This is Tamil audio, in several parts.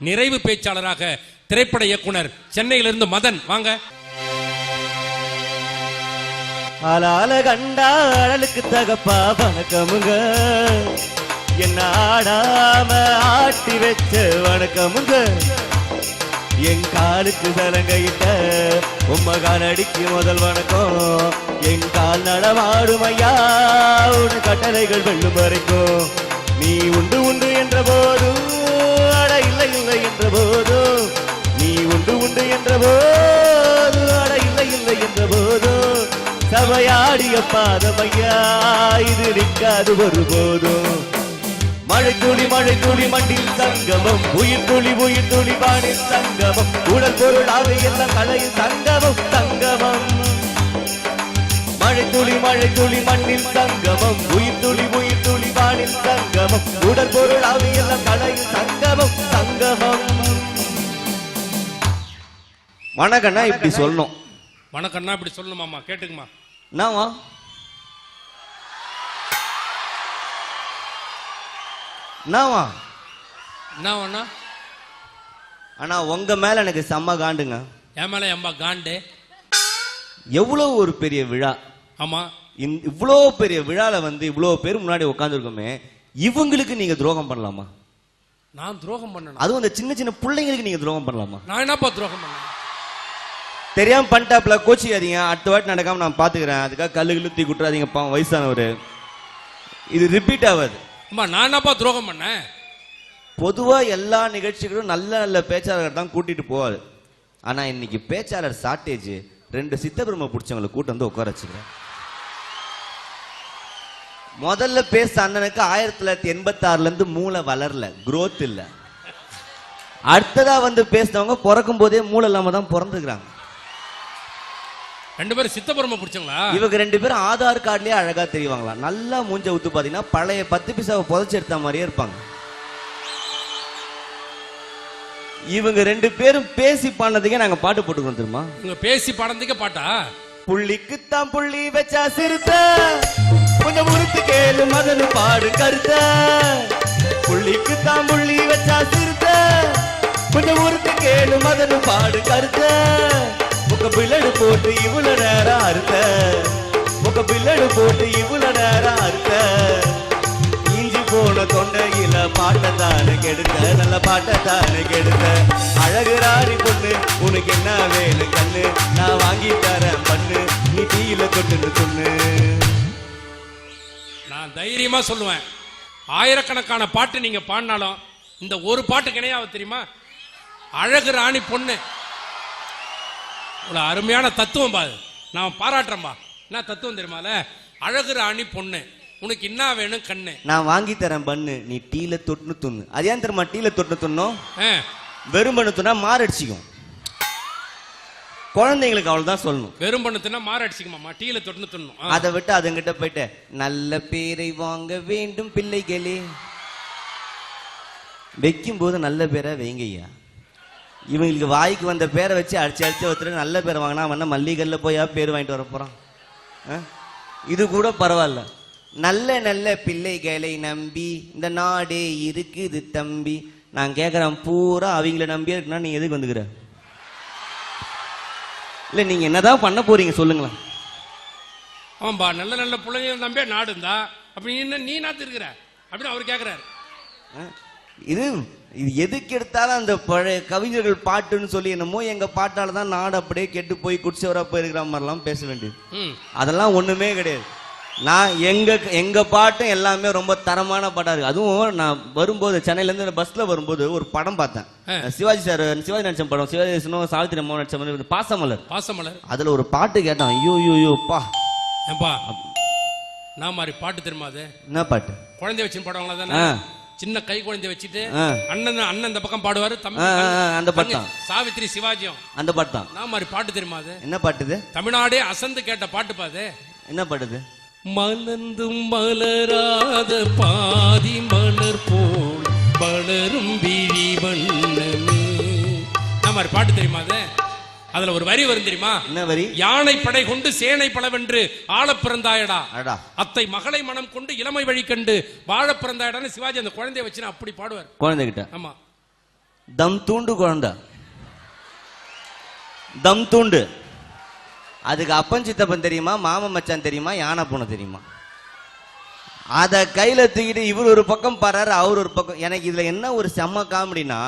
நிறைவு பேச்சாளராக திரைப்பட இயக்குனர் சென்னையிலிருந்து மதன். வாங்க. அலால கண்டா அழலுக்கு தகப்பா வணக்கமுங்க. என்ன ஆடாம ஆட்டி வச்ச வணக்கமுங்க. என் காலுக்கு சலங்கையிட்ட உம்ம அடிக்கு முதல் வணக்கம். என் கால் நடமாடும் ஐயா உன் கட்டளைகள் வெள்ளும் வரைக்கும். நீ உண்டு உண்டு என்ற போதும் என்ற போதோ நீ உண்டு உண்டு என்ற போது அட இல்லை இல்லை என்ற போதோ சபையாடிய பாதமையா இது நிற்காது ஒருபோதும் மழை துளி மழை துளி மண்ணில் சங்கமம் உயிர் துளி உயிர் துளி வானில் சங்கமம் உடல் பொருளாக எல்லாம் கலையில் சங்கமம் சங்கமம். மழை துளி மழை துளி மண்ணில் சங்கமம் உயிர் துளி உயிர் வானில் சங்கமம் உடல் பொருளாக எல்லாம் கலையில் சங்கமம் சங்கமம். வணக்கண்ணா இப்படி சொல்லணும். வணக்கம்னா இப்படி சொல்லணுமாமா கேட்டுக்குமா? என்னவா என்னவா என்ன வேணா ஆனா உங்க மேல எனக்கு செம்ம காண்டுங்க. என் மேல எம்பா காண்டு? எவ்வளவு ஒரு பெரிய விழா. ஆமா. இவ்வளோ பெரிய விழால வந்து இவ்வளோ பேர் முன்னாடி உட்காந்துருக்கோமே இவங்களுக்கு நீங்க துரோகம் பண்ணலாமா? நான் துரோகம் பண்ணணும். அதுவும் அந்த சின்ன சின்ன பிள்ளைங்களுக்கு நீங்க துரோகம் பண்ணலாமா? நான் என்னப்பா துரோகம் பண்ணேன் தெரியாம பண்ணிட்டாப்ல கோச்சிக்காதீங்க. அடுத்த வாட்டி நடக்காம நான் பாத்துக்கிறேன். அதுக்காக கல்லு கில்லு தூக்கி விட்டுறாதீங்க பாவம் வயசானவர். இது ரிப்பீட் ஆகாது அம்மா நான் என்னப்பா துரோகம் பண்ணேன்? பொதுவா எல்லா நிகழ்ச்சிகளும் நல்ல நல்ல பேச்சாளர்கள் தான் கூட்டிட்டு போவாரு. ஆனா இன்னைக்கு பேச்சாளர் ஷார்ட்டேஜ் ரெண்டு சித்தபிரம பிடிச்சவங்களை கூட்டு வந்து உட்கார வச்சுக்கிறேன். முதல்ல பேச அண்ணனுக்கு ஆயிரத்தி தொள்ளாயிரத்தி எண்பத்தி ஆறுல இருந்து மூளை வளரல growth இல்ல. அடுத்ததா வந்து பேசினவங்க பிறக்கும் போதே மூளை இல்லாம தான் பிறந்துக்கிறாங்க. ரெண்டு பேரும் சித்தபுரம பிடிச்சங்களா இவங்க ரெண்டு பேரும் ஆதார் கார்டுலயே அழகா தெரிவாங்களா? நல்லா மூஞ்ச ஊத்து பாத்தீங்கன்னா பழைய பத்து பைசாவை புதைச்சு எடுத்த மாதிரியே இருப்பாங்க. இவங்க ரெண்டு பேரும் பேசி பாடினதுக்கே நாங்க பாட்டு போட்டுக்கிறோம் தெரியுமா? உங்க பேசி பாடந்துக்க பாட்டா? புள்ளிக்குத்தான் புள்ளி வச்சா சிறுத்த. கேளு பாடு கருத்த. புள்ளிக்குத்தான் புள்ளி வச்சா சிறுத்த. கொஞ்சம் ஊருக்கு கேளு மகனு பாடு கருத்த. முக்க பிள்ளடு போட்டு இவ்வளவு நேரம் அறுத்த. முக்க பிள்ளடு போட்டு இவ்வளவு நேரம் அறுத்த. இஞ்சி போன தொண்டையில பாட்டத்தானு கெடுத்த. நல்ல பாட்டத்தானு கெடுத்த. அழகு ராணி பொண்ணு உனக்கு என்ன வேணும் கண்ணு? நான் வாங்கி தரேன் பண்ணு. நீ டீயில தொட்டு சொன்னு நான் தைரியமா சொல்லுவேன். ஆயிரக்கணக்கான பாட்டு நீங்க பாடினாலும் இந்த ஒரு பாட்டுக்கு இணையாவது தெரியுமா? அழகு ராணி பொண்ணு. இவ்வளவு அருமையான தத்துவம் பாது நான் பாராட்டுறேன்பா என்ன தத்துவம் தெரியுமால அழகு ராணி பொண்ணு. உனக்கு என்ன வேணும் கண்ணு? நான் வாங்கி தரேன் பண்ணு. நீ டீல தொட்டு துண்ணு அது ஏன் தெரியுமா? டீல தொட்டு துண்ணும் வெறும் பண்ணு துண்ணா மாரடிச்சிக்கும். குழந்தைங்களுக்கு அவ்வளவுதான் சொல்லணும். வெறும் பண்ணத்துனா மாற அடிச்சுக்குமாமா டீல துண்ணும் ஆ. அதை விட்டு அதுங்கிட்ட போயிட்டு நல்ல பேரை வாங்க வேண்டும் பிள்ளைகளே. வைக்கும் போது நல்ல பேரை வைங்கய்யா. இவங்களுக்கு வாய்க்கு வந்த பேரை வச்சு அடிச்சு அடிச்சு ஒருத்தர் நல்ல பேரை வாங்கினா அவன் மல்லிகல்ல போயா பேர் வாங்கிட்டு வர போறான்? இது கூட பரவாயில்ல. நல்ல நல்ல பிள்ளைகளை நம்பி இந்த நாடே இருக்குது தம்பி. நான் கேட்குறேன் பூரா அவங்கள நம்பியே இருக்குன்னா நீ எதுக்கு வந்துக்கிற? இல்லை நீங்க என்னதான் பண்ண போறீங்க சொல்லுங்களேன். ஆமாம்பா நல்ல நல்ல பிள்ளைங்க நம்பியே நாடு இருந்தா அப்ப நீ என்ன நீ நாத்து இருக்கிற? அப்படின்னு அவர் கேக்குறாரு. ஆ, இது இது எதுக்கு எடுத்தாலும் அந்த பழைய கவிஞர்கள் பாட்டுன்னு சொல்லி என்னமோ எங்க பாட்டால தான் நாடு அப்படியே கெட்டு போய் குடிச்சவரா போயிருக்கிற மாதிரிலாம் பேச வேண்டியது. அதெல்லாம் ஒண்ணுமே கிடையாது. நான் எங்க எங்க பாட்டும் எல்லாமே ரொம்ப தரமான பாட்டா இருக்கு. அதுவும் நான் வரும்போது சென்னையில இருந்து பஸ்ல வரும்போது ஒரு படம் பார்த்தேன். சிவாஜி சார் சிவாஜி நடிச்ச படம் சிவாஜி கணேசனும் சாவித்திரி அம்மா நடிச்ச மாதிரி பாசமலர். பாசமலர். அதுல ஒரு பாட்டு கேட்டான் ஐயோ ஐயோ ஐயோ பா. ஏன்பா நான் மாதிரி பாட்டு தெரியுமா அது? என்ன பாட்டு? குழந்தை வச்சு பாடுவாங்களா தானே. சின்ன கை குழந்தை வச்சுட்டு. அண்ணன் அண்ணன் இந்த பக்கம் பாடுவாரு தம்பி அந்த பாட்டு சாவித்திரி சிவாஜியும். அந்த பாட்டு தான். நான் மாதிரி பாட்டு தெரியுமா அது? என்ன பாட்டு இது? தமிழ்நாடே அசந்து கேட்ட பாட்டு பாது என்ன பாட்டு இது? மலர்ந்தும் மலராத பாதி மலர் போல் வளரும் விழி வண்ணமே. நான் மாதிரி பாட்டு தெரியுமா அது? அதுல ஒரு வரி வரும் தெரியுமா? என்ன வரி? யானை படை கொண்டு சேனை பலவென்று ஆளப் பிறந்தாயடா. அடா அத்தை மகளை மனம் கொண்டு இளமை வழி கண்டு வாழ பிறந்தாயடான்னு சிவாஜி அந்த குழந்தைய வச்சு அப்படி பாடுவார். குழந்தைகிட்ட? ஆமா. தம் தூண்டு குழந்தை? தம் தூண்டு. அதுக்கு அப்பன் சித்தப்பன் தெரியுமா மாமன் மச்சான் தெரியுமா யானை பூனை தெரியுமா? அத கையில தூக்கிட்டு இவர் ஒரு பக்கம் பாறாரு அவர் ஒரு பக்கம். எனக்கு இதுல என்ன ஒரு செம்ம காமெடினா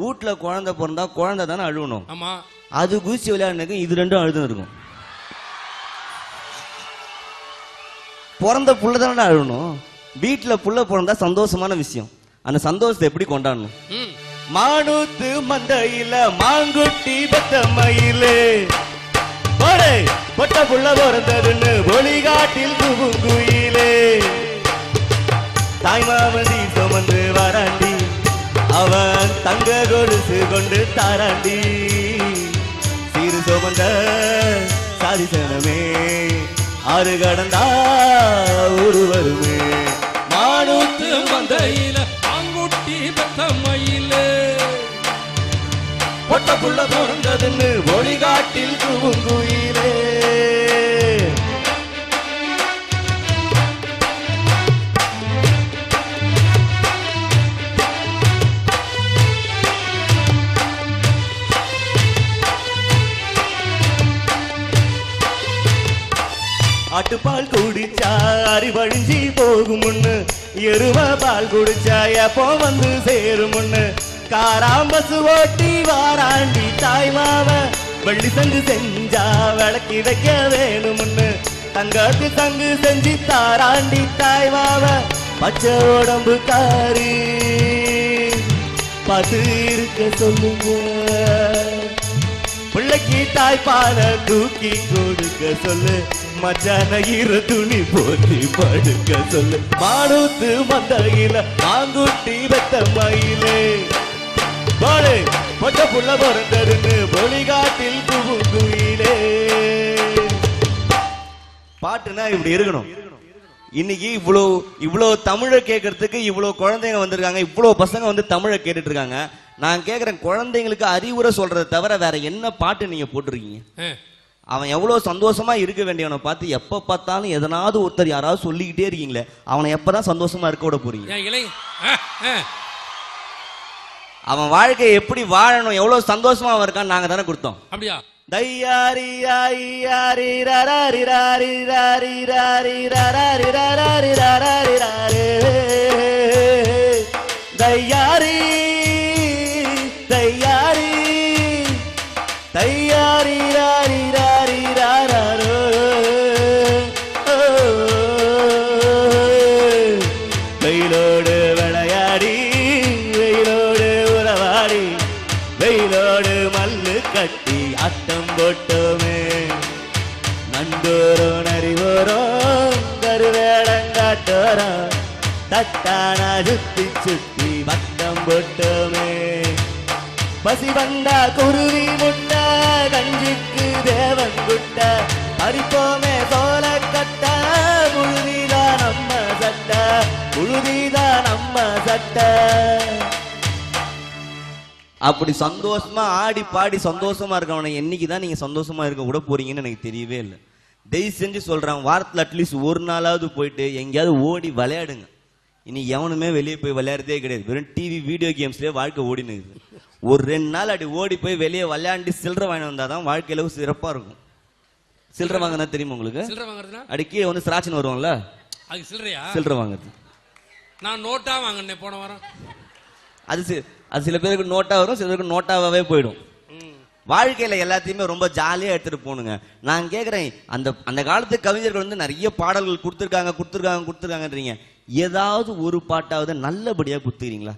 வீட்டுல குழந்தை பிறந்தா குழந்தை தானே அழுவணும். ஆமா. அது குதிச்சு விளையாடுனதுக்கு இது ரெண்டும் அழுதும் இருக்கும். பிறந்த புள்ள தானே அழுவணும். வீட்டுல புள்ள பிறந்தா சந்தோஷமான விஷயம். அந்த சந்தோஷத்தை எப்படி கொண்டாடணும்? மானூத்து மந்தையில மாங்குட்டி பெத்த மயிலு போடே பொட்ட புள்ள பிறந்ததுன்னு ஒளிகாட்டில் குகுங்குயிலே தாய்மாமதி சுமந்து வராண்டி அவன் தங்க கொலுசு கொண்டு தாராண்டி. சீரு சுமந்த சாதிசனமே ஆறு கடந்தா ஒரு வருமே மானூத்து மந்தை மந்தையில ஆங்குட்டி பெத்த மயிலே பொட்ட புள்ள பிறந்ததுன்னு ஒளிகாட்டில் குங்குயிலே எரும பால் குடிச்சா எப்போ வந்து சேரும் முன்னு. காராம்பசு ஓட்டி வாராண்டி தாய் மாவ வெள்ளி சங்கு செஞ்சா விளக்கி வைக்க வேணும்னு தங்கத்து சங்கு செஞ்சு தாராண்டி தாய் மாவ பச்சை உடம்பு காரி. பார்த்து இருக்க சொல்லுங்க. பிள்ளைக்கு தாய்ப்பால தூக்கி கொடுக்க சொல்லு. மச்சான இரு துணி போத்தி படுக்க சொல்லு. மானூத்து மந்தையில மாங்குட்டி வெத்த மயிலே. பாடு பொட்ட புள்ள பிறந்ததுன்னு பொலிகாட்டில் குயிலே. பாட்டுனா இப்படி இருக்கணும். இன்னைக்கு இவ்வளோ இவ்வளோ தமிழை கேட்கறதுக்கு இவ்வளோ குழந்தைங்க வந்திருக்காங்க இவ்வளோ பசங்க வந்து தமிழை கேட்டுட்டு இருக்காங்க நான் கேட்குறேன் குழந்தைங்களுக்கு அறிவுரை சொல்றதை தவிர வேற என்ன பாட்டு நீங்க போட்டிருக்கீங்க? அவன் எவ்வளோ சந்தோஷமா இருக்க வேண்டியவனை பார்த்து எப்போ பார்த்தாலும் எதனாவது ஒருத்தர் யாராவது சொல்லிக்கிட்டே இருக்கீங்களே அவனை எப்பதான் சந்தோஷமா இருக்க விட போறீங்க. அவன் வாழ்க்கையை எப்படி வாழணும் எவ்வளோ சந்தோஷமா அவன் இருக்கான்னு நாங்க தானே கொடுத்தோம். அப்படியா? தையாரி யாரி ரராரி ராரி ராரி ராரி ரராரி ரராரி ரராரி ராரி. தையாரி தையாரி தையாரி ராரி ராரி தட்டான சுத்தி சுத்தி வட்டம். போட்டோமே பசி வந்தா குருவி முட்ட கஞ்சிக்கு தேவன் குட்ட அடிப்போமே சோல கட்ட புழுதிதா நம்ம சட்ட புழுதிதா நம்ம சட்ட. அப்படி சந்தோஷமா ஆடி பாடி சந்தோஷமா இருக்கவனை என்னைக்கு தான் நீங்க சந்தோஷமா இருக்க கூட போறீங்கன்னு எனக்கு தெரியவே இல்லை. தயவு செஞ்சு சொல்றேன் வாரத்தில் அட்லீஸ்ட் ஒரு நாளாவது போயிட்டு எங்கேயாவது ஓடி விளையாடுங்க. இனி எவனுமே வெளியே போய் விளையாடுறதே கிடையாது. வெறும் டிவி வீடியோ கேம்ஸ்லேயே வாழ்க்கை ஓடினு இருக்குது. ஒரு ரெண்டு நாள் அப்படி ஓடி போய் வெளியே விளையாண்டு சில்லறை வாங்கி வந்தால் தான் வாழ்க்கையில சிறப்பாக இருக்கும். சில்லறை வாங்கினா தெரியுமா உங்களுக்கு? சில்லறை வாங்குறதுனா? அடி கீழே வந்து ஸ்ராட்சன் வருவாங்கல்ல? அது சில்லறையா? சில்லறை வாங்குறது. நான் நோட்டா வாங்கினேன் போன வாரம். அது சி- அது சில பேருக்கு நோட்டா வரும் சில பேருக்கு நோட்டாவே போயிடும். வாழ்க்கையில எல்லாத்தையுமே ரொம்ப ஜாலியா எடுத்துட்டு போகணுங்க. நான் கேக்குறேன் அந்த அந்த காலத்து கவிஞர்கள் வந்து நிறைய பாடல்கள் கொடுத்துருக்காங்க கொடுத்துருக்காங்க கொடுத்துருக்காங்கன்றீங்க. ஏதாவது ஒரு பாட்டாவது நல்லபடியா குத்துறீங்களா?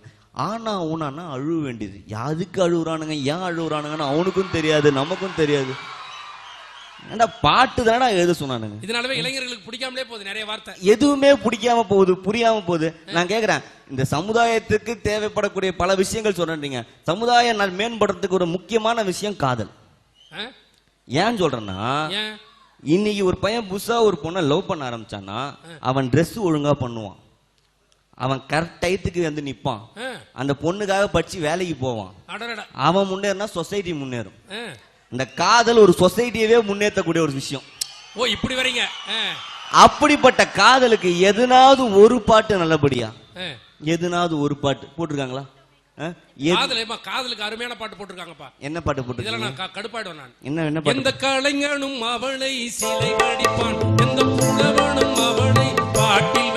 ஆனா ஊனானா அழுவ வேண்டியது. யாருக்கு அழுகுறானுங்க ஏன் அழுகுறானுங்கன்னு அவனுக்கும் தெரியாது நமக்கும் தெரியாது. ஏன்டா பாட்டு தானடா எழுத சொன்னானுங்க. இதனாலவே இளைஞர்களுக்கு பிடிக்காமலே போகுது நிறைய வார்த்தை. எதுவுமே பிடிக்காம போகுது புரியாம போகுது. நான் கேக்குறேன் இந்த சமுதாயத்துக்கு தேவைப்படக்கூடிய பல விஷயங்கள் சொல்றீங்க சமுதாயம் நல் மேம்படுறதுக்கு ஒரு முக்கியமான விஷயம் காதல்? ஏன் சொல்றேன்னா இன்னைக்கு ஒரு பையன் புதுசா ஒரு பொண்ணை லவ் பண்ண ஆரம்பிச்சான்னா அவன் Dress ஒழுங்கா பண்ணுவான். அவன் கரெக்ட் டயத்துக்கு வந்து நிப்பான். அந்த பொண்ணுக்காக படிச்சு வேலைக்கு போவான். அவன் முன்னேறினா சொசைட்டி முன்னேறும். இந்த காதல் ஒரு சொசைட்டியவே முன்னேற்றக்கூடிய ஒரு விஷயம். ஓ இப்படி வரீங்க. அப்படிப்பட்ட காதலுக்கு எதுனாவது ஒரு பாட்டு நல்லபடியா. எதுனாவது ஒரு பாட்டு போட்டிருக்காங்களா? காதலுக்கு அருமையான பாட்டு போட்டிருக்காங்கப்பா. என்ன பாட்டு போட்டு நான் நான். என்ன என்ன எந்த கலைஞனும் அவளை சிலை வடிப்பான். எந்த புலவனும் அவளை பாட்டில்?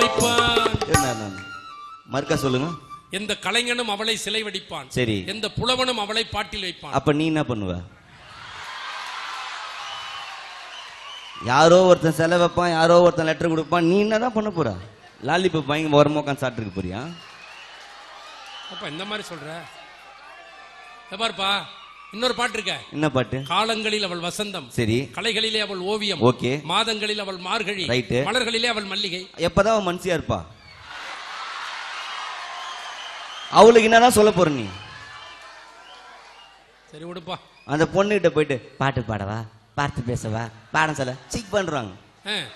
மறுக்கா சொல்லுங்க. எந்த கலைஞனும் அவளை சிலை வடிப்பான் சரி. எந்த புலவனும் அவளை பாட்டில் வைப்பான். அப்ப நீ என்ன பண்ணுவ? யாரோ ஒருத்தன் செலவு வைப்பான் யாரோ ஒருத்தன் லெட்டர் கொடுப்பான். நீ என்னதான் பண்ண போற? லாலிபப் வாங்கி ஓரமா உட்காந்து சாப்பிட்டுருக்க போறியா? அப்பா இந்த மாதிரி சொல்ற? பாருப்பா இன்னொரு பாட்டு இருக்க. என்ன பாட்டு? காலங்களில் அவள் வசந்தம் சரி. கலைகளிலே அவள் ஓவியம் ஓகே. மாதங்களில் அவள் மார்கழி ரைட்டு. மலர்களிலே அவள் மல்லிகை. எப்பதான் அவன் மனசியா இருப்பா? அவளுக்கு என்னதான் சொல்ல போற நீ? சரி விடுப்பா. அந்த பொண்ணுகிட்ட போயிட்டு பாட்டு பாடவா? பார்த்து பேசவா? பாடம் சொல்ல? சீக் பண்றாங்க.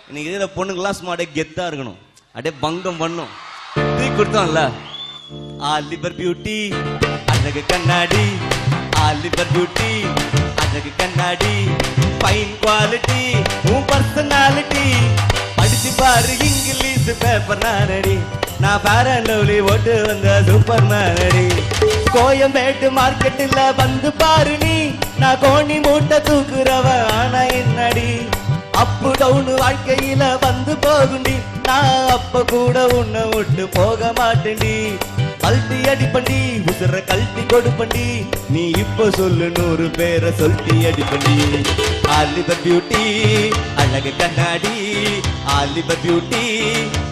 இன்னைக்கு இருக்கிற பொண்ணுங்கெல்லாம் சும்மா அப்படியே கெத்தா இருக்கணும். அப்படியே பங்கம் பண்ணும். தூக்கி கொடுத்தோம்ல? ஆலிவர் பியூட்டி அழகு கண்ணாடி. ஆலிவர் பியூட்டி அழகு கண்ணாடி. ஃபைன் குவாலிட்டி உன் பர்சனாலிட்டி படிச்சு பாரு இங்கிலீஷ் பேப்பர் நானடி. நான் பேரண்டவுலி ஓட்டு வந்த சூப்பர் மேனடி கோயம்பேட்டு மார்க்கெட்டில் வந்து பாரு நீ. நான் கோணி மூட்டை தூக்குறவ ஆனா என்னடி? அப்பு டவுன் வாழ்க்கையில வந்து போகுண்டி. நான் அப்ப கூட உன்னை விட்டு போக மாட்டேன்டி. கல்ட்டி அடிப்பண்டி உசுர கல்ட்டி கொடுப்பண்டி நீ இப்ப சொல்லு நூறு பேரை சொல்ட்டி அடிப்பண்டி ஆலிவர் பியூட்டி அழகு கண்ணாடி. ஆலிவர் பியூட்டி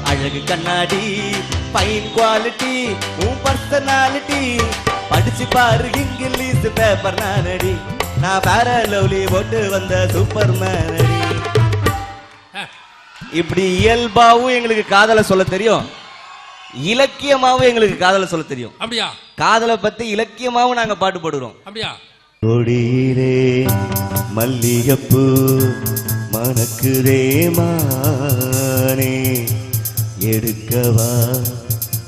அழகு கண்ணாடி. ஃபைன் குவாலிட்டி உன் பர்சனாலிட்டி படிச்சு பாரு இங்கிலீஷ் பேப்பர் நானடி. நான் வேற லவ்லி போட்டு வந்த சூப்பர் மேனடி இப்படி இயல்பாவும் எங்களுக்கு காதலை சொல்ல தெரியும். இலக்கியமாவும் எங்களுக்கு காதலை சொல்ல தெரியும். அப்படியா? காதலை பத்தி இலக்கியமாவும் நாங்க பாட்டு பாடுறோம். அப்படியா? கொடியிலே மல்லிகப்பூ மணக்குதே மானே. எடுக்கவா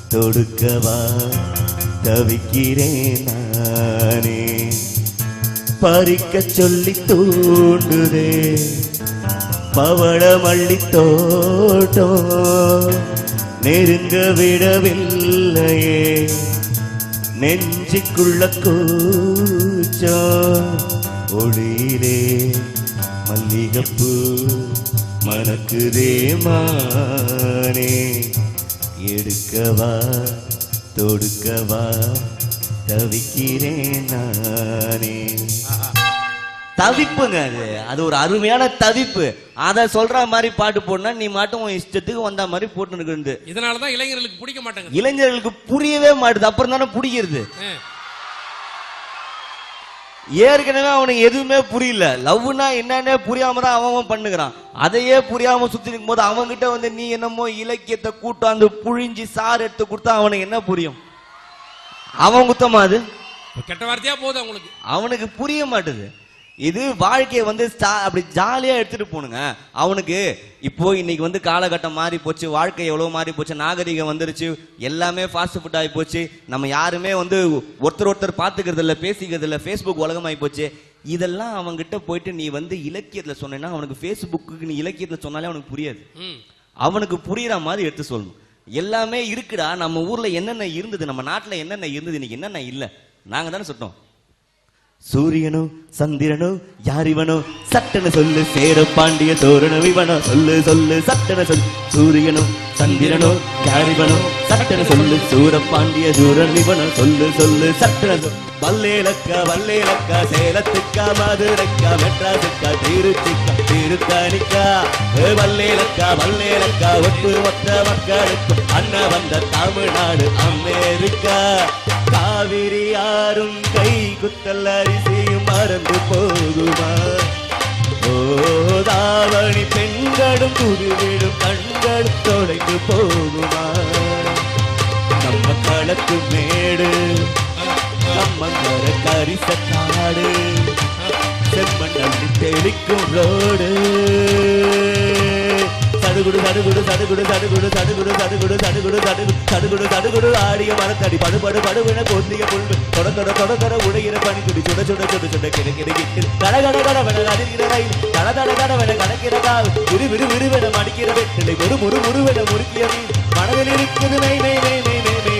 தொடுக்கவா தவிக்கிறேன் நானே. பறிக்க சொல்லி தூண்டுதே பவள மல்லி தோட்டம். நெருங்க விடவில்லையே நெஞ்சிக்குள்ள கூச்சம் ஒளியிலே மல்லிகப்பூ மணக்குதே மானே எடுக்கவா தொடுக்கவா தவிக்கிறேன் நானே. தவிப்புங்க அது. அது ஒரு அருமையான தவிப்பு. அத சொல்ற மாதிரி பாட்டு போடனா நீ மட்டும் உன் இஷ்டத்துக்கு வந்த மாதிரி போட்டு இருந்து இதனாலதான் இளைஞர்களுக்கு பிடிக்க மாட்டேங்குது. இளைஞர்களுக்கு புரியவே மாட்டுது. அப்புறம் தானே பிடிக்கிறது. ஏற்கனவே அவனுக்கு எதுவுமே புரியல. லவ்னா என்னன்னே புரியாம தான் அவன் பண்ணுகிறான். அதையே புரியாம சுத்தி நிற்கும் போது அவன்கிட்ட வந்து நீ என்னமோ இலக்கியத்தை கூட்டாந்து புழிஞ்சி சாறு எடுத்து கொடுத்தா அவனுக்கு என்ன புரியும்? அவன் குத்தமா அது? கெட்ட வார்த்தையா போகுது உங்களுக்கு அவனுக்கு புரிய மாட்டுது. இது வாழ்க்கையை வந்து அப்படி ஜாலியா எடுத்துட்டு போனுங்க அவனுக்கு இப்போ இன்னைக்கு வந்து காலகட்டம் மாறி போச்சு வாழ்க்கை எவ்வளவு மாறி போச்சு நாகரிகம் வந்துருச்சு எல்லாமே ஃபாஸ்ட் ஃபுட் ஆகி போச்சு. நம்ம யாருமே வந்து ஒருத்தர் ஒருத்தர் பாத்துக்கிறது இல்ல பேசிக்கிறது இல்ல ஃபேஸ்புக் உலகமாகி போச்சு. இதெல்லாம் அவன்கிட்ட போயிட்டு நீ வந்து இலக்கியத்துல சொன்னேன்னா அவனுக்கு ஃபேஸ்புக்கு நீ இலக்கியத்துல சொன்னாலே அவனுக்கு புரியாது. அவனுக்கு புரியுற மாதிரி எடுத்து சொல்லணும். எல்லாமே இருக்குடா நம்ம ஊர்ல என்னென்ன இருந்தது நம்ம நாட்டுல என்னென்ன இருந்தது இன்னைக்கு என்னென்ன இல்ல? நாங்க தானே சொன்னோம் சூரியனோ சந்திரனோ யார் இவனோ சட்டன சொல்லு சேர பாண்டிய தோரண இவனோ சொல்லு சொல்லு சட்டன சொல் சூரியனோ சந்திரனோ யார் இவனோ சட்டன சொல்லு சூர பாண்டிய தூரன் இவனோ சொல்லு சொல்லு சட்டன சொல் வல்லேலக்கா வல்லேலக்கா சேலத்துக்கா மதுரைக்கா மெட்ராசுக்கா திருச்சிக்கா திருத்தானிக்கா வல்லேலக்கா வல்லேலக்கா ஒட்டு மொத்த மக்களுக்கும் அண்ணன் வந்த தமிழ்நாடு அமெரிக்கா. காவிரி யாரும் கை குத்தல் அரிசியும் மறந்து போகுமா? ஓதாவணி பெண்களும் புதுவிடும் கண்கள் தொலைந்து போகுமா? நம்ம களத்து மேடு நம்ம மர கரிசக்காடு செம்மண்ணி தெளிக்கும் ரோடு. சடுகுடு சடுகுடு சடுகுடு சடுகுடு சடுகுடு சடுகுடு சடுகுடு சடுகுடு சடுகுடு சடுகுடு ஆடிய மரத்தடி படுபடு படுவின கொந்திய புல்வு தொட தொட தொட தொட உடைகிற பனிக்குடி சுட சுட சுட சுட கிட கிட கிட்டு கட கட கடவென அதிர்கிற ரயில் கட தட கடவென கடக்கிற கால் விரு விரு விருவென மடிக்கிற வெற்றிலை ஒரு முரு முருவென முறுக்கிய மனதில் இருக்குது மெய் மெய் மெய் மெய் மெய் மெய்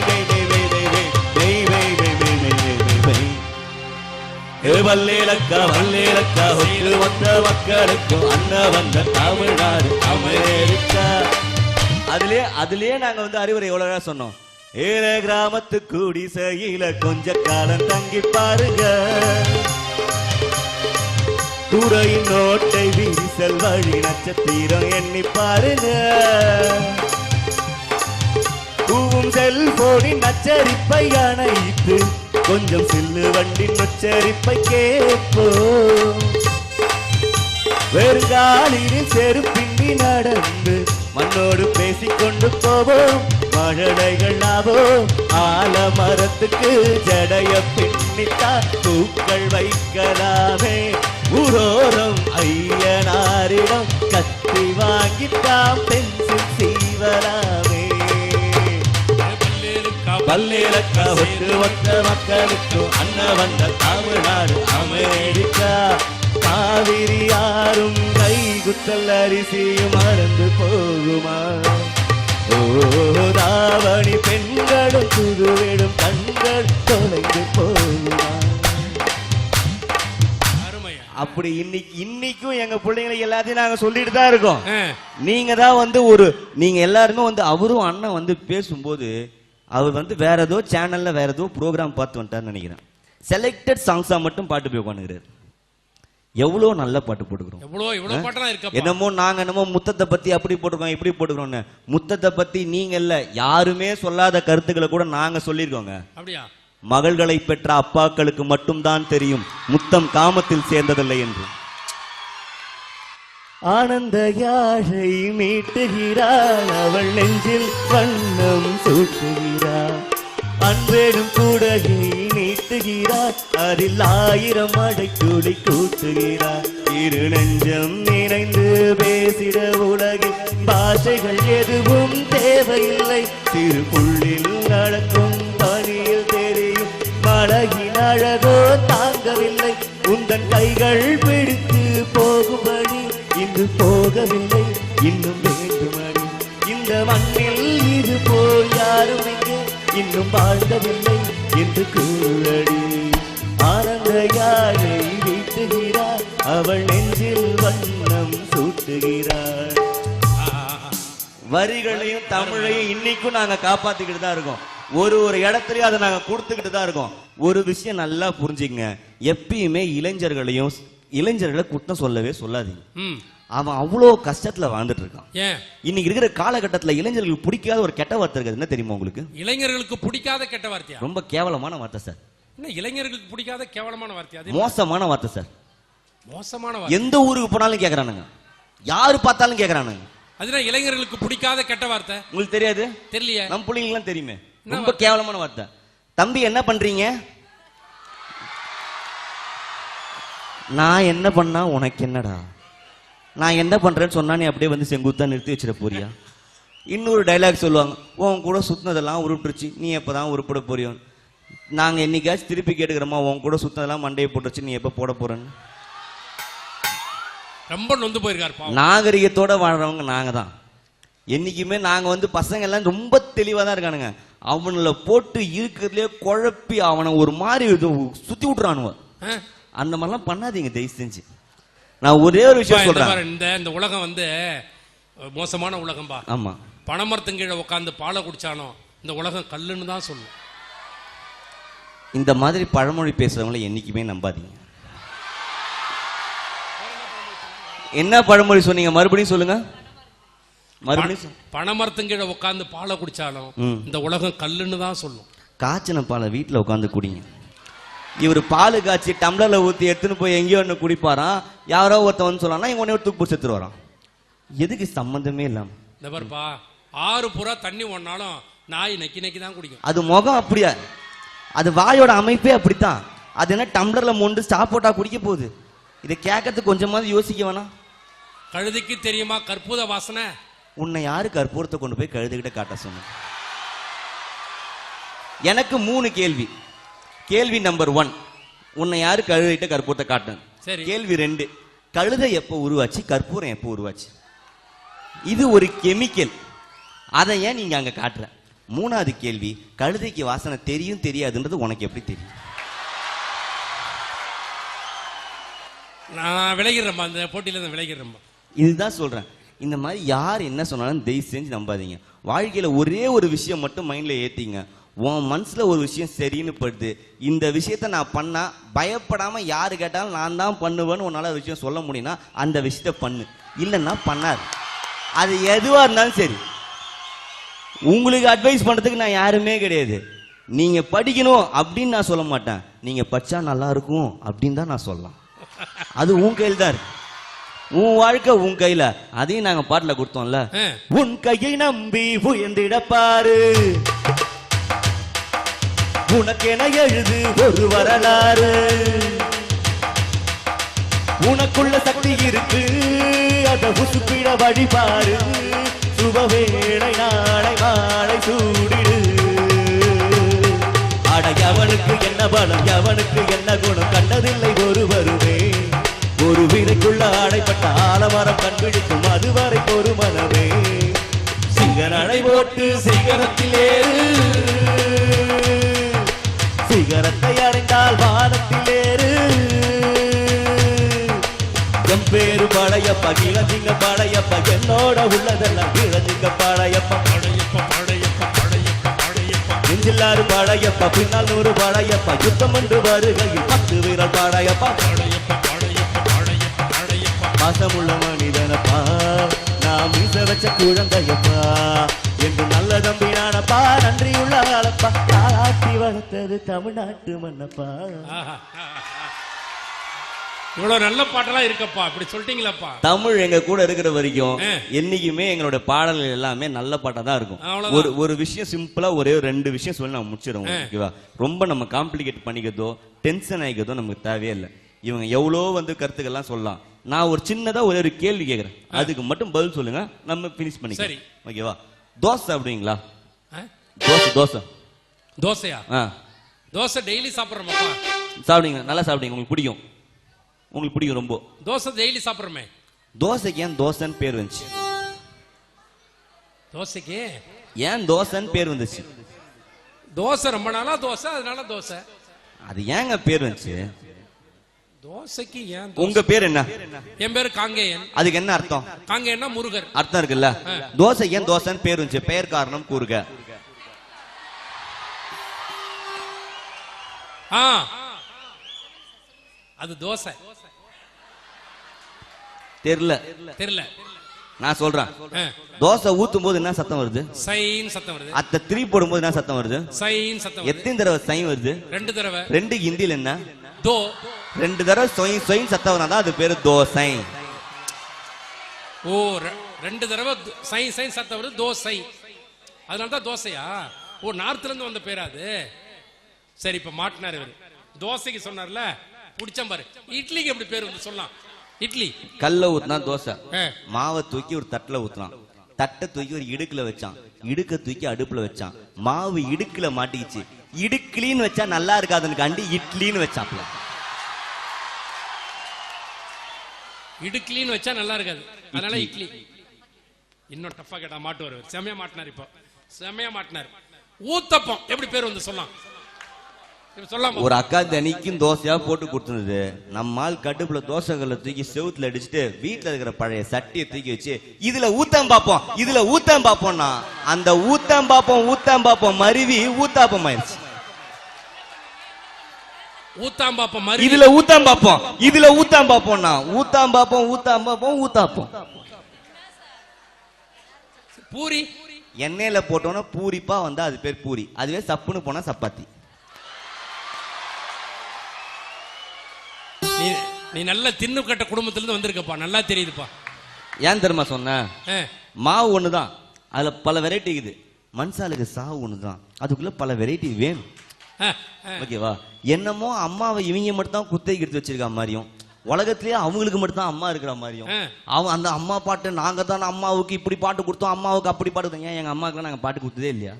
வல்லேலக்கா வல்லேலக்கா ஒட்டு மொத்த மக்களுக்கும் அண்ணன் வந்த தமிழ்நாடு அமெரிக்கா அதுலயே அதுலயே நாங்க வந்து அறிவுரை எவ்வளவு சொன்னோம். ஏழ கிராமத்து குடிசையில கொஞ்ச காலம் தங்கி பாருங்க. துறையின் நோட்டை விரிசல் வழி நட்சத்திரம் எண்ணி பாருங்க. பூவும் செல்போனின் நச்சரிப்பை அணைத்து கொஞ்சம் சில்லு வண்டி நச்சரிப்பை கேட்போம். வெறுங்காலில் செருப்பின்றி நடந்து மண்ணோடு பேசிக்கொண்டு போவோம். மழலைகள் ஆவோம் ஆலமரத்துக்கு ஜடைய பின்னித்தா பூக்கள் வைக்கலாமே. உரோரம் ஐயனாரிடம் கத்தி வாங்கித்தான் பென்சில் செய்வலாமே பல்லேலக்கா ஒட்டு ஒத்த மக்களுக்கும் அண்ணன் வந்த தமிழ்நாடு அமெரிக்கா. காவிரி யாரும் கை குத்தல் அரிசியும் மறந்து போகுமா? ஓ தாவணி பெண்களும் புதுவிடும் கண்கள் தொலைந்து போகுமா? அப்படி இன்னைக்கு இன்னைக்கும் எங்க பிள்ளைங்களை எல்லாத்தையும் நாங்க சொல்லிட்டு தான் இருக்கோம். நீங்க தான் வந்து ஒரு நீங்க எல்லாருமே வந்து அவரும் அண்ணன் வந்து பேசும்போது அவர் வந்து வேற ஏதோ சேனல்ல வேற ஏதோ ப்ரோக்ராம் பார்த்து வந்துட்டாருன்னு நினைக்கிறேன். செலக்டட் சாங்ஸா மட்டும் பாட்டு போய் உட்காந்துக்கிறாரு எவ்வளோ நல்ல பாட்டு போட்டுக்கிறோம். எவ்வளோ பாட்டெல்லாம் என்னமோ நாங்க என்னமோ முத்தத்தை பத்தி அப்படி போட்டுக்கிறோம் இப்படி போட்டுக்கிறோம்னு. முத்தத்தை பத்தி நீங்க இல்ல யாருமே சொல்லாத கருத்துக்களை கூட நாங்க சொல்லியிருக்கோங்க. அப்படியா? மகள்களை பெற்ற அப்பாக்களுக்கு மட்டும்தான் தெரியும் முத்தம் காமத்தில் சேர்ந்ததில்லை என்று. ஆனந்த யாழை மீட்டுகிறாள் அவள் நெஞ்சில் வண்ணம் சூட்டுகிறாள். அன்பேடும் கூடகை நீட்டுகிறார் அதில் ஆயிரம் அடைக்குடி கூட்டுகிறார் இரு நெஞ்சம் நினைந்து பேசிட உலகில் பாஷைகள் எதுவும் தேவையில்லை. சிறு புள்ளில் நடக்கும் பணியில் தெரியும். மழகின் அழகோ தாங்கவில்லை. உந்தன் கைகள் பிடித்து போகும்படி இன்று போகவில்லை. இன்னும் வேண்டுமணி இந்த மண்ணில் இது போல் யாரும் இன்னும் வாழ்ந்ததில்லை என்று கூறடி. ஆனந்த யாரை வீட்டுகிறார். அவள் நெஞ்சில் வண்ணம் சூட்டுகிறார் வரிகளையும் தமிழையும் இன்னைக்கும் நாங்க காப்பாத்திக்கிட்டு தான் இருக்கோம். ஒரு ஒரு இடத்துலயும் அதை நாங்க கொடுத்துக்கிட்டு தான் இருக்கோம். ஒரு விஷயம் நல்லா புரிஞ்சுங்க எப்பயுமே இளைஞர்களையும் இளைஞர்களை குற்றம் சொல்லவே சொல்லாதீங்க. அவன் அவ்வளோ கஷ்டத்துல வாழ்ந்துட்டு இருக்கான். ஏன்? இன்னைக்கு இருக்கிற காலகட்டத்துல இளைஞர்களுக்கு பிடிக்காத ஒரு கெட்ட வார்த்தை இருக்குது. என்ன தெரியுமா உங்களுக்கு? இளைஞர்களுக்கு பிடிக்காத கெட்ட வார்த்தையா? ரொம்ப கேவலமான வார்த்தை சார். என்ன இளைஞர்களுக்கு பிடிக்காத கேவலமான வார்த்தை அது மோசமான வார்த்தை சார். மோசமான வார்த்தை. எந்த ஊருக்கு போனாலும் கேக்குறானுங்க. யாரு பார்த்தாலும் கேக்குறானுங்க. அதுனா இளைஞர்களுக்கு பிடிக்காத கெட்ட வார்த்தை? உங்களுக்கு தெரியாது? தெரியலையே. நம்ம பிள்ளைங்களாம் தெரியுமே. ரொம்ப கேவலமான வார்த்தை. தம்பி என்ன பண்றீங்க? நான் என்ன பண்ணா உனக்கு என்னடா? நான் என்ன பண்றேன்னு சொன்னா நீ அப்படியே வந்து செங்குத்தா நிறுத்தி வச்சிட போறியா? இன்னொரு டைலாக் சொல்லுவாங்க உன் கூட சுத்தினதெல்லாம் உருப்பிடுச்சு நீ எப்பதான் உருப்பிட போறியோ? நாங்க என்னைக்காச்சும் திருப்பி கேட்டுக்கிறோமா உன் கூட சுத்தினதெல்லாம் மண்டையை போட்டுருச்சு நீ எப்ப போட போறேன்னு? ரொம்ப நொந்து போயிருக்காரு நாகரிகத்தோட வாழ்றவங்க நாங்க தான். என்னைக்குமே நாங்க வந்து பசங்க எல்லாம் ரொம்ப தெளிவா தான் இருக்கானுங்க. அவனுல போட்டு இருக்கிறதுலே குழப்பி அவனை ஒரு மாதிரி விட்டுறானுவ. ஆ? அந்த மாதிரிலாம் பண்ணாதீங்க தயவு செஞ்சு. நான் ஒரே ஒரு விஷயம் சொல்றேன். இந்த இந்த உலகம் வந்து மோசமான உலகம்பா ஆமா. பனைமரத்துங்கீழ உட்காந்து பாலை குடிச்சானோ இந்த உலகம் கல்லுன்னு தான் சொல்லும். இந்த மாதிரி பழமொழி பேசுறவங்கள என்னைக்குமே நம்பாதீங்க. என்ன பழமொழி சொன்னீங்க? மறுபடியும் சொல்லுங்க. மறுபடியும் சொல்~ பனைமரத்துங்கீழ உட்காந்து பாலை குடிச்சாலும். இந்த உலகம் கல்லுன்னு தான் சொல்லும். காய்ச்சின பாலை வீட்டில் உட்காந்து குடிங்க. இவர் பால் காய்ச்சி டம்ளர்ல ஊற்றி எடுத்துன்னு போய் எங்கேயோ ஒன்று குடிப்பாராம். யாரோ ஒருத்தன் வந்து சொல்லலாம் இவங்க ஒன்று தூக்கு பிடிச்சி எடுத்துட்டு வரான். எதுக்கு சம்மந்தமே இல்லாம? இந்த பாருப்பா ஆறு புறா தண்ணி ஒன்னாலும் நாய் நக்கி நக்கி தான் குடிக்கும். அது முகம் அப்படியா? அது வாயோட அமைப்பே அப்படித்தான். அது என்ன டம்ளர்ல மொண்டு சாப்போட்டா குடிக்க போகுது? இதை கேட்கறதுக்கு கொஞ்சமாவது யோசிக்க வேணாம். கழுதைக்கு தெரியுமா கற்பூத வாசனை? உன்னை யாரு கற்பூரத்தை கொண்டு போய் கழுதுகிட்ட காட்ட சொன்ன? எனக்கு மூணு கேள்வி. கேள்வி நம்பர் ஒன் உன்னை யாரு கழுதிட்ட கற்பூரத்தை காட்டணும் சரி. கேள்வி ரெண்டு. கழுதை எப்போ உருவாச்சு? கற்பூரம் எப்போ உருவாச்சு? இது ஒரு கெமிக்கல் அதை ஏன் நீங்க அங்க காட்டுற? மூணாவது கேள்வி கழுதைக்கு வாசனை தெரியும் தெரியாதுன்றது உனக்கு எப்படி தெரியும்? நான் விலகிடுறேன்பா அந்த போட்டியில விலகிடுறேன்பா இதுதான் சொல்றேன். இந்த மாதிரி யார் என்ன சொன்னாலும் தயவு செஞ்சு நம்பாதீங்க. வாழ்க்கையில ஒரே ஒரு விஷயம் மட்டும் மைண்ட்ல ஏத்திங்க. உன் மனசுல ஒரு விஷயம் சரின்னு படுது. இந்த விஷயத்த நான் பண்ணா பயப்படாம யாரு கேட்டாலும் நான் தான் பண்ணுவேன்னு உன்னால விஷயம் சொல்ல முடியும்னா அந்த விஷயத்த பண்ணு. இல்லைன்னா பண்ணாது. அது எதுவா இருந்தாலும் சரி. உங்களுக்கு அட்வைஸ் பண்றதுக்கு நான் யாருமே கிடையாது. நீங்க படிக்கணும் அப்படின்னு நான் சொல்ல மாட்டேன். நீங்க படிச்சா நல்லா இருக்கும் அப்படின்னு தான் நான் சொல்லலாம். அது உன் கையில் தான் இருக்கு. உன் வாழ்க்கை உன் கையில. அதையும் நாங்க பாட்டுல கொடுத்தோம்ல. உன் கையை நம்பி உயர்ந்திட பாரு உனக்கென எழுது ஒரு வரலாறு. உனக்குள்ள சக்தி இருக்கு அத உசுப்பிட வழிபாரு சுபவேளை நாளை மாலை சூடிடு. அட எவனுக்கு என்ன பலம் எவனுக்கு என்ன குணம் கண்டதில்லை ஒரு வருவே ஒரு வீரைக்குள்ள அடைப்பட்ட ஆலமரம் கண்பிடிக்கும் அதுவரை ஒரு மனமே. சிங்கநடை போட்டு சிகரத்தில் ஏறு. சிகரத்தை அடைந்தால் வானத்தில் ஏறு எம் பேரு படையப்பா கிழஞ்சிங்க படையப்பா என்னோட உள்ளதெல்லாம் கிழஞ்சிங்க படையப்பா. படையப்பா படையப்பா படையப்பா படையப்பா நெஞ்சில்லாறு படையப்பா பின்னால் நூறு படையப்பா யுத்தம் என்று வருகையில் பத்து வீரர் பழையப்பா பழையப்பா பழையப்பா பழையப்பா பழையப்பா பாசமுள்ள மனிதனப்பா நாம் மீச வச்ச குழந்தையப்பா. என்று நல்ல தம்பி நானப்பா நன்றியுள்ள ஆளப்பா தாராட்டி வளர்த்தது தமிழ்நாட்டு மன்னப்பா. இவ்வளவு நல்ல பாட்டெல்லாம் இருக்கப்பா. இப்படி சொல்லிட்டீங்களப்பா? தமிழ் எங்க கூட இருக்கிற வரைக்கும். என்னைக்குமே எங்களோட பாடல்கள் எல்லாமே நல்ல பாட்டா தான் இருக்கும். ஒரு ஒரு விஷயம் சிம்பிளா ஒரே ஒரு ரெண்டு விஷயம் சொல்லி நான் முடிச்சிடுவோம் ஓகேவா ரொம்ப நம்ம காம்ப்ளிகேட் பண்ணிக்கிறதோ டென்ஷன் ஆகிக்கிறதோ நமக்கு தேவையே இல்லை. இவங்க எவ்வளோ வந்து கருத்துக்கள்லாம் சொல்லலாம். நான் ஒரு சின்னதா ஒரே ஒரு கேள்வி கேட்கறேன் அதுக்கு மட்டும் பதில் சொல்லுங்க. நம்ம ஃபினிஷ் சரி. பண்ணிக்கலாம் ஓகேவா தோசை சாப்பிடுவீங்களா? ஆ? தோசை தோசை. தோசையா? ஆ. தோசை டெய்லி சாப்பிட்றோமாப்பா? சாப்பிடுங்க நல்லா சாப்பிடுங்க உங்களுக்கு பிடிக்கும். உங்களுக்கு பிடிக்கும் ரொம்ப. தோசை டெய்லி சாப்பிட்றோமே. தோசைக்கு ஏன் தோசைன்னு பேர் வந்துச்சு? தோசைக்கு? ஏன் தோசைன்னு பேர் வந்துச்சு? தோசை ரொம்ப நாளா தோசை அதனால தோசை. அது ஏங்க பேர் வந்துச்சு? தோசைக்கு ஏன் உங்க பேர் என்ன? என் பேரு காங்கேயன். அதுக்கு என்ன அர்த்தம்? காங்கேயன்னா முருகர். அர்த்தம் இருக்குல்ல? தோசை ஏன் தோசைன்னு பேர் வந்துச்சு? பெயர் காரணம் கூறுக. ஆ. அது தோசை. தெரியல. தெரியல. நான் சொல்றேன். தோசை ஊத்தும் போது என்ன சத்தம் வருது? சைன்னு சத்தம் வருது. அத்த திரி போடும்போது என்ன சத்தம் வருது? சைன்னு சத்தம் எத்தனை தடவை சை வருது? ரெண்டு தடவை. ரெண்டு ஹிந்தில என்ன? தோ. ரெண்டு தடவை சொய் சொயின் சத்தம் வந்தா அது பேரு தோசை. ஓ ரெண்டு தடவை சை சை சத்தம் வருது தோசை. அதனால தான் தோசையா? ஓ நார்த்ல இருந்து வந்த பேரா அது? சரி இப்ப மாட்டினாரு இவரு. தோசைக்கு சொன்னார்ல பிடிச்சம் பாரு. இட்லிக்கு எப்படி பேர் வந்து சொல்லலாம்? இட்லி. கல்ல ஊத்துனா தோசை. மாவை தூக்கி ஒரு தட்டுல ஊத்துனான் தட்டை தூக்கி ஒரு இடுக்குல வச்சான். இடுக்க தூக்கி அடுப்புல வச்சான். மாவு இடுக்குல மாட்டிக்கிச்சு. இடுக்குலின்னு வச்சா நல்லா இருக்காதுன்னு காண்டி இட்லின்னு வச்சாப்ல இடுக்கிலின்னு வச்சா நல்லா இருக்காது. அதனால இட்லி. இன்னும் டஃபா கேட்டா மாட்டு வருவார் செமையா மாட்டினார் இப்போ. செமையா மாட்டினார். ஊத்தப்பம். எப்படி பேர் வந்து சொல்லலாம்? ஒரு அக்கா தனிக்கும் தோசையா போட்டு கொடுத்துருந்தது நம்மால் கடுப்புல தோசைகளை தூக்கி செவுத்துல அடிச்சுட்டு வீட்டுல இருக்கிற பழைய சட்டியை தூக்கி வச்சு இதுல ஊத்தம் பாப்போம் இதுல ஊத்தம் பாப்போம்னா அந்த ஊத்தம் பாப்போம் ஊத்தம் பாப்போம் மருவி ஊத்தாப்பம் ஆயிடுச்சு. ஊத்தாம்பாப்பம் மாதிரி. இதுல ஊத்தாம் பாப்போம் இதுல ஊத்தாம் பாப்போம்னா ஊத்தாம் பாப்போம் ஊத்தாம் பாப்போம் ஊத்தாப்போம். பூரி. எண்ணெயில போட்டோம்னா பூரிப்பா வந்தா அது பேர் பூரி. அதுவே சப்புன்னு போனா சப்பாத்தி. நீ நீ நல்ல தின்னு கட்ட குடும்பத்துல இருந்து வந்திருக்கப்பா. நல்லா தெரியுதுப்பா. ஏன் தெரியுமா சொன்னேன் ஆ, மாவு ஒண்ணுதான். அதுல பல வெரைட்டி இருக்குது. மனுஷாளுக்கு சாவு ஒண்ணுதான். அதுக்குள்ள பல வெரைட்டி வேணும். ஓகேவா என்னமோ அம்மாவை இவங்க மட்டும் தான் குத்தைக்கு எடுத்து வச்சிருக்க மாதிரியும் உலகத்திலேயே அவங்களுக்கு மட்டும் தான் அம்மா இருக்கிற மாதிரியும். அவன் அந்த அம்மா பாட்டு நாங்க தான் அம்மாவுக்கு இப்படி பாட்டு கொடுத்தோம் அம்மாவுக்கு அப்படி பாட்டு கொடுத்தோம். ஏன் எங்க அம்மாவுக்குலாம் நாங்க பாட்டு கொடுத்ததே இல்லையா?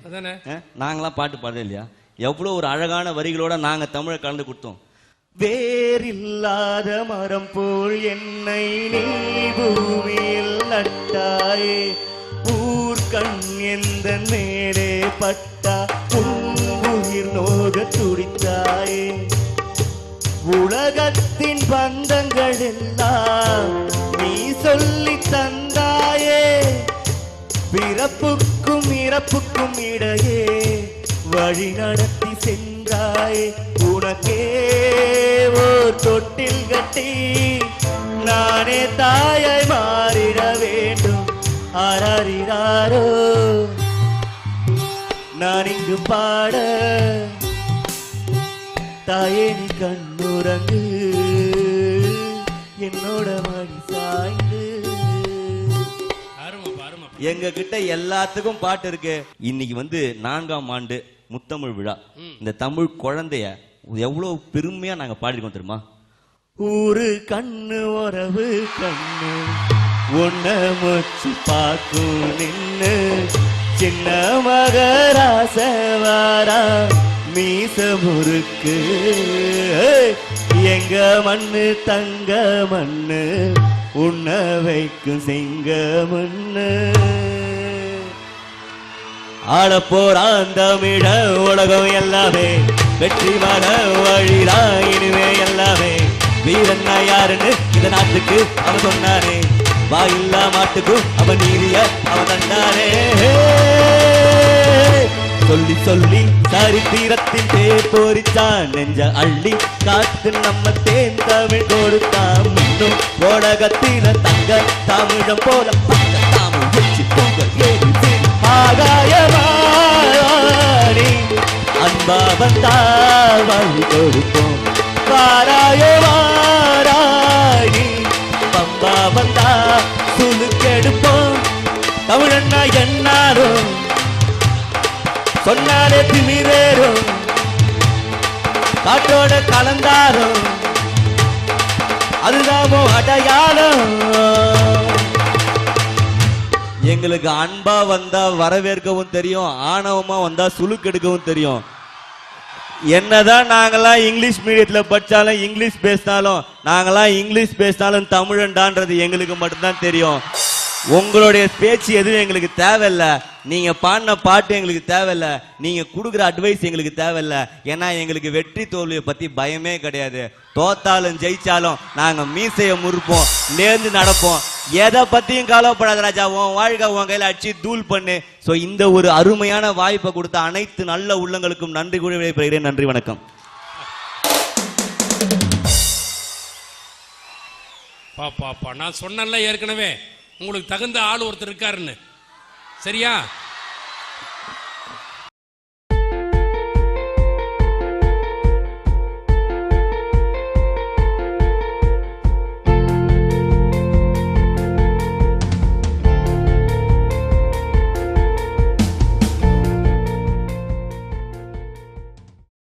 நாங்களாம் பாட்டு பாடவே இல்லையா? எவ்வளவு ஒரு அழகான வரிகளோட நாங்க தமிழை கலந்து கொடுத்தோம். வேறில்லாத மரம் போல் என்னை நீ பூமியில் நட்டாயே ஊர்கண் எந்த மேலே பட்டா உன் உயிர் நோக துடித்தாயே உலகத்தின் பந்தங்கள் எல்லாம் நீ சொல்லி தந்தாயே. பிறப்புக்கும் இறப்புக்கும் இடையே வழி நடத்தி சென்றாயே. உனக்கே ஓர் தொட்டில் கட்டி நானே தாயை மாறிட வேண்டும். அறறினாரோ? நான் இங்கு பாட தாயே நீ கண்ணுறங்கு. என்னோட மடி சாய்ந்து. எங்க கிட்ட எல்லாத்துக்கும் பாட்டு இருக்கு. இன்னைக்கு வந்து நான்காம் ஆண்டு முத்தமிழ் விழா. இந்த தமிழ் குழந்தைய எவ்வளவு பெருமையா நாங்க பாடிருக்கோம் தெரியுமா? ஊரு கண்ணு உறவு கண்ணு. உன்ன முச்சு பார்க்கும் நின்னு. சின்ன மகராசவாரா மீசமுருக்கு எங்க மண்ணு தங்க மண்ணு உண்ண வைக்கும் சிங்க மண்ணு. ஆடப்போறான் போறான் தமிழ உலகம் எல்லாமே வெற்றி மன வழிடா இனிமே எல்லாமே. வீரன் யாருன்னு இந்த நாட்டுக்கு அவன் சொன்னானே. வாயில்லா மாட்டுக்கும் அவன் நீதிய அவன் தந்தானே. சொல்லி சொல்லி சரித்திரத்தின் பேர் போரித்தான் நெஞ்ச அள்ளி. காத்து நம்ம தேன் தமிழ் கொடுத்தான் இன்னும் உலகத்தில தங்க தமிழம் போல பக்க தாமும் உச்சி பொங்கல் ஏறி அன்பா வந்தா வழி கொடுப்போம். வாராயவாராணி பம்பா வந்தா சுலுக்கெடுப்போம். தமிழண்ணா என்னாரும் சொன்னாலே திமிரேறும் காட்டோட கலந்தாரும் அதுதான் அடையாளம் எங்களுக்கு அன்பா வந்தா வரவேற்கவும் தெரியும் ஆணவமா வந்தா சுழுக்கெடுக்கவும் தெரியும். என்னதான் நாங்கெல்லாம் இங்கிலீஷ் மீடியத்தில் படித்தாலும் இங்கிலீஷ் பேசினாலும் நாங்கெல்லாம் இங்கிலீஷ் பேசினாலும் தமிழன்டான்றது எங்களுக்கு மட்டும்தான் தெரியும். உங்களுடைய பேச்சு எதுவும் எங்களுக்கு தேவையில்ல. நீங்க பாடின பாட்டு எங்களுக்கு தேவையில்ல. நீங்க கொடுக்குற அட்வைஸ் எங்களுக்கு தேவையில்ல. ஏன்னா எங்களுக்கு வெற்றி தோல்வியை பத்தி பயமே கிடையாது. தோத்தாலும் ஜெயிச்சாலும் நாங்க மீசையை முறுப்போம் நேர்ந்து நடப்போம். எதை பத்தியும் கவலைப்படாத ராஜா உன் வாழ்க்கை உன் கையில அடிச்சு தூள் பண்ணு. சோ இந்த ஒரு அருமையான வாய்ப்பை கொடுத்த அனைத்து நல்ல உள்ளங்களுக்கும் நன்றி கூட விடைபெறுகிறேன். நன்றி வணக்கம். பாப்பா நான் சொன்னல ஏற்கனவே. உங்களுக்கு தகுந்த ஆள் ஒருத்தர் இருக்காருன்னு. சரியா?